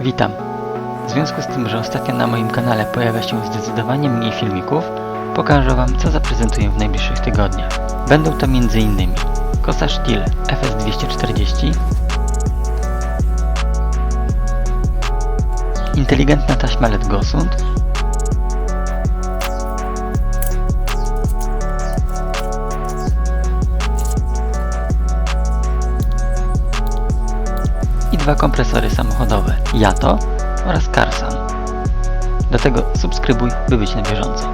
Witam. W związku z tym, że ostatnio na moim kanale pojawia się zdecydowanie mniej filmików, pokażę Wam co zaprezentuję w najbliższych tygodniach. Będą to m.in. kosa Stihl FS240, inteligentna taśma LED Gosund, dwa kompresory samochodowe Yato oraz Karsan. Do tego subskrybuj, by być na bieżąco.